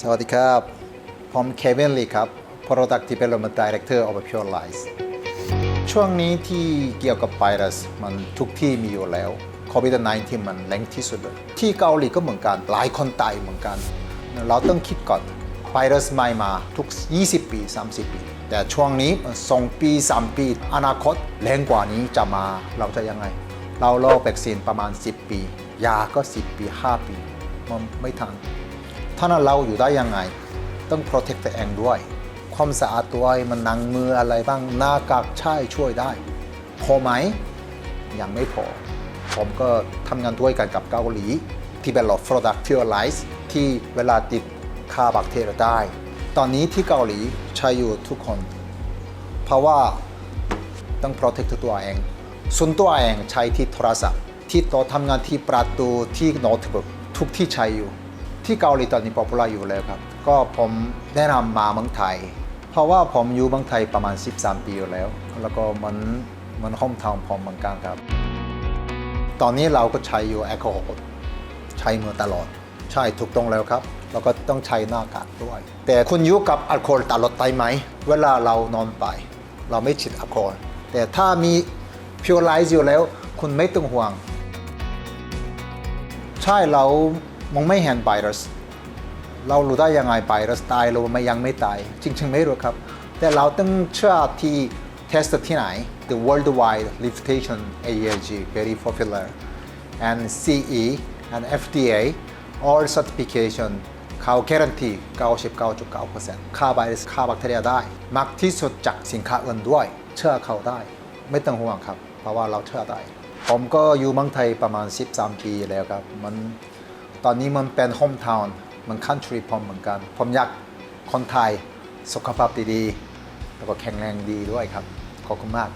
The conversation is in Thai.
สวัสดีครับ ผมเควินลีครับ Product Development Director of Pure Lies ช่วงนี้ที่เกี่ยวกับไวรัสมันทุกที่มีอยู่แล้ว COVID-19 มันแรงที่สุดเลยที่เกาหลีก็เหมือนกัน หลายคนตายเหมือนกัน เราต้องคิดก่อนไวรัสใหม่มาทุก 20 ปี 30 ปี แต่ช่วงนี้สองปี 3 ปี อนาคตแรงกว่านี้จะมาเราจะยังไง เรารอวัคซีนประมาณ 10 ปี ยาก็ 10 ปี 5 ปี มันไม่ทัน ถ้านเราอยู่ได้ยังไง ต้อง protect ตัวเองด้วย ความสะอาดด้วยมันหนังมืออะไรบ้างหน้ากากใช่ช่วยได้ พอไหมยังไม่พอ ผมก็ทำงานด้วยกันกับเกาหลี develop product purize ที่เวลาติดฆ่าแบคทีเรียได้ ตอนนี้ที่เกาหลีใช้อยู่ทุกคน เพราะว่าต้อง protect ตัวเองส่วนตัวเองใช้ที่โทรศัพท์ ที่โต๊ะทำงานที่ประตูที่โน้ตบุ๊กทุกที่ใช้อยู่ ที่เกาหลีตอนนี้ popular อยู่แล้วครับ ก็ผมแนะนำมาเมืองไทย เพราะว่าผมอยู่เมืองไทยประมาณ 13 ปีอยู่แล้ว แล้วก็มันมันห้องทาวผมเหมือนกันครับ ตอนนี้เราก็ใช้อยู่แอลกอฮอล์ใช้มือตลอด ใช่ถูกต้องแล้วครับแล้วก็ต้องใช้หน้ากากด้วย แต่คุณอยู่กับแอลกอฮอล์ตลอดได้ไหม เวลาเรานอนไป เราไม่ฉีดแอลกอฮอล์แต่ถ้ามีพิวไลซ์อยู่แล้ว คุณไม่ต้องห่วง ใช่เรา มองไม่เห็นไวรัส เรารู้ได้ยังไงไวรัสตายหรือไม่ยังไม่ตาย จริงๆไม่รู้ครับ แต่เราต้องเชื่อที่เทสที่ไหน The Worldwide Limitation AELG very popular and CE and FDA all certification เขา guarantee 99.9%ฆ่าไวรัสฆ่าแบคทีเรียได้มากที่สุดจากสินค้าอื่นด้วย เชื่อเขาได้ ไม่ต้องห่วงครับ เพราะว่าเราเชื่อได้ ผมก็อยู่เมืองไทยประมาณ 13 ปีแล้วครับ มัน ตอนนี้มันเป็นโฮมทาวน์มันคันทรีผมเหมือนกัน ผมอยากคนไทยสุขภาพดีๆแล้วก็แข็งแรงดีด้วยครับ ขอบคุณมาก